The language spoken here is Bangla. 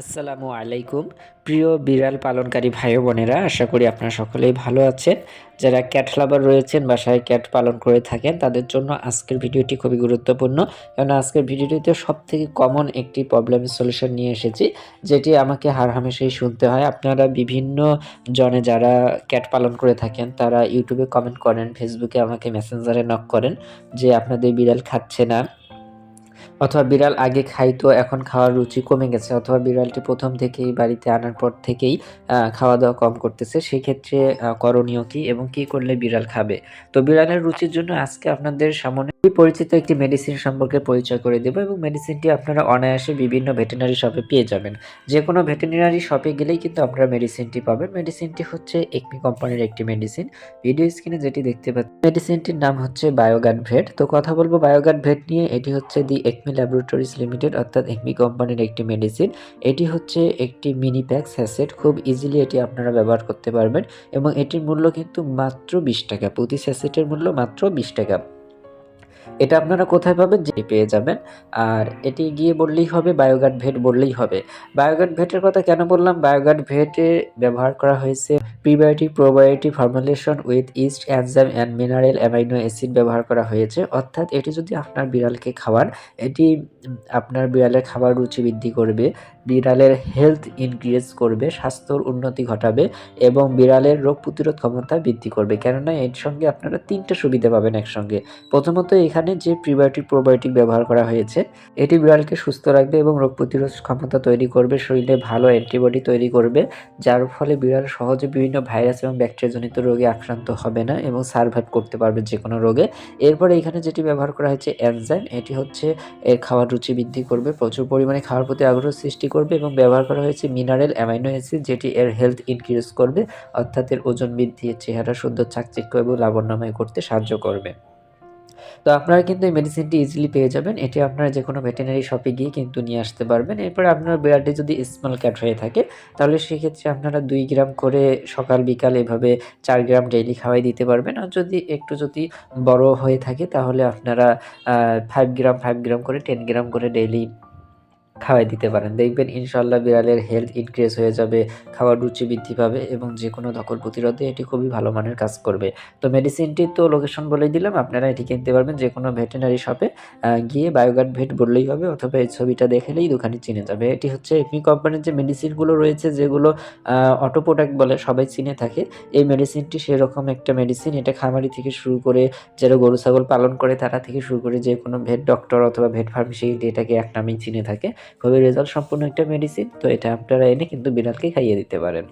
আসসালামু আলাইকুম। প্রিয় বিড়াল পালনকারী ভাই বোনেরা, আশা করি আপনারা সকলেই ভালো আছেন। যারা ক্যাট লাভার রয়েছেন, বাসায় ক্যাট পালন করে থাকেন, তাদের জন্য আজকের ভিডিওটি খুবই গুরুত্বপূর্ণ। কারণ আজকের ভিডিওটিতে সব থেকে কমন একটি প্রবলেমের সলিউশন নিয়ে এসেছি, যেটি আমাকে হার হামেশাই শুনতে হয়। আপনারা বিভিন্ন জনে যারা ক্যাট পালন করে থাকেন, তারা ইউটিউবে কমেন্ট করেন ফেসবুকে আমাকে মেসেঞ্জারে নক করেন যে, আপনাদের বিড়াল খাচ্ছে না। অথবা বিড়াল আগে খাইতো, এখন খাওয়ার রুচি কমে গেছে, অথবা বিড়ালটি প্রথম থেকেই বাড়িতে আনার পর থেকেই খাওয়া দাওয়া কম করতেছে, সেক্ষেত্রে করণীয় কি এবং কি করলে বিড়াল খাবে? তো বিড়ালের রুচির জন্য আজকে আপনাদের সামনে পরিচিত একটি মেডিসিন সম্পর্কে পরিচয় করে দেবো এবং মেডিসিনটি আপনারা অনায়াসে বিভিন্ন ভেটেরিনারি শপে পেয়ে যাবেন। যে কোনো ভেটেরিনারি শপে গেলেই কিন্তু আপনারা মেডিসিনটি পাবেন। মেডিসিনটি হচ্ছে একমি কোম্পানির একটি মেডিসিন ভিডিও স্ক্রিনে যেটি দেখতে পাচ্ছেন মেডিসিনটির নাম হচ্ছে বায়োগার্ড ভেট তো কথা বলব বায়োগার্ড ভেট নিয়ে, এটি হচ্ছে দি একমি ল্যাবরেটরিজ লিমিটেড অর্থাৎ একমি কোম্পানির একটি মেডিসিন এটি হচ্ছে একটি মিনি প্যাক স্যাসেট খুব ইজিলি এটি আপনারা ব্যবহার করতে পারবেন এবং এটির মূল্য কিন্তু মাত্র বিশ টাকা। প্রতি স্যাসেটের মূল্য মাত্র বিশ টাকা। এটা আপনারা কোথায় পাবেন? যে পেয়ে যাবেন। আর এটি গিয়ে বললেই হবে, বায়োগার্ড ভেট বললেই হবে। বায়োগার্ড ভেটের কথা কেন বললাম? বায়োগার্ড ভেটে ব্যবহার করা হয়েছে prebiotic probiotic formulation with yeast enzyme and mineral amino acid ব্যবহার করা হয়েছে। অর্থাৎ এটি যদি আপনার বিড়ালকে খাওয়ান, এটি আপনার বিড়ালের খাবার রুচি বৃদ্ধি করবে, বিড়ালের হেলথ ইনক্রিজ করবে, স্বাস্থ্যর উন্নতি ঘটাবে এবং বিড়ালের রোগ প্রতিরোধ ক্ষমতা বৃদ্ধি করবে। কেননা এর সঙ্গে আপনারা তিনটে সুবিধা পাবেন একসঙ্গে। প্রথমত এখানে যে প্রিবায়োটিক প্রোবায়োটিক ব্যবহার করা হয়েছে, এটি বিড়ালকে সুস্থ রাখবে এবং রোগ প্রতিরোধ ক্ষমতা তৈরি করবে, শরীরে ভালো অ্যান্টিবডি তৈরি করবে, যার ফলে বিড়াল সহজে বিভিন্ন ভাইরাস এবং ব্যাকটেরিয়াজনিত রোগে আক্রান্ত হবে না এবং সার্ভাইভ করতে পারবে যে কোনো রোগে। এরপরে এখানে যেটি ব্যবহার করা হয়েছে এনজাইম এটি হচ্ছে এর খাওয়ার রুচি বৃদ্ধি করবে, প্রচুর পরিমাণে খাওয়ার প্রতি আগ্রহ সৃষ্টি করবে এবং ব্যবহার করা হয়েছে মিনারেল অ্যামাইনো অ্যাসিড যেটি এর হেলথ ইনক্রিজ করবে, অর্থাৎ এর ওজন বৃদ্ধি, চেহারা, সুন্দর, চাকচিক্য এবং লাবণ্যময় করতে সাহায্য করবে। তো আপনারা কিন্তু এই মেডিসিনটি ইজিলি পেয়ে যাবেন। এটি আপনারা যে কোনো ভেটেনারি শপে গিয়ে কিন্তু নিয়ে আসতে পারবেন। এরপরে আপনার বিড়ালটি যদি স্মল ক্যাট হয়ে থাকে, তাহলে সেক্ষেত্রে আপনারা দুই গ্রাম করে সকাল, বিকাল এভাবে চার গ্রাম ডেইলি খাওয়াই দিতে পারবেন। আর যদি একটু যদি বড় হয়ে থাকে, তাহলে আপনারা ফাইভ গ্রাম ফাইভ গ্রাম করে টেন গ্রাম করে ডেইলি খাওয়াই দিতে পারেন। দেখবেন ইনশাল্লাহ বিড়ালের হেলথ ইনক্রিজ হয়ে যাবে, খাওয়ার রুচি বৃদ্ধি পাবে এবং যে কোনো ধকল প্রতিরোধে এটি খুবই ভালো মানের কাজ করবে। তো মেডিসিনটি তো লোকেশন বলেই দিলাম, আপনারা এটি কিনতে পারবেন যে কোনো ভেটেরিনারি শপে গিয়ে বায়োগার্ড ভেট বললেই হবে অথবা এই ছবিটা দেখলেই দোকানে চিনে যাবে। এটি হচ্ছে এপনি কোম্পানির যে মেডিসিনগুলো রয়েছে যেগুলো অটো প্রোডাক্ট বলে সবাই চিনে থাকে, এই মেডিসিনটি সেরকম একটা মেডিসিন এটা খামারি থেকে শুরু করে যারা গরু, ছাগল পালন করে তারা থেকে শুরু করে যে কোনো ভেট ডক্টর অথবা ভেট ফার্মেসি এটাকে এক নামেই চিনে থাকে। খুবই রেজাল্ট সম্পূর্ণ একটা মেডিসিন তো এটা আপনারা এনে কিন্তু বিড়ালকে খাইয়ে দিতে পারেন।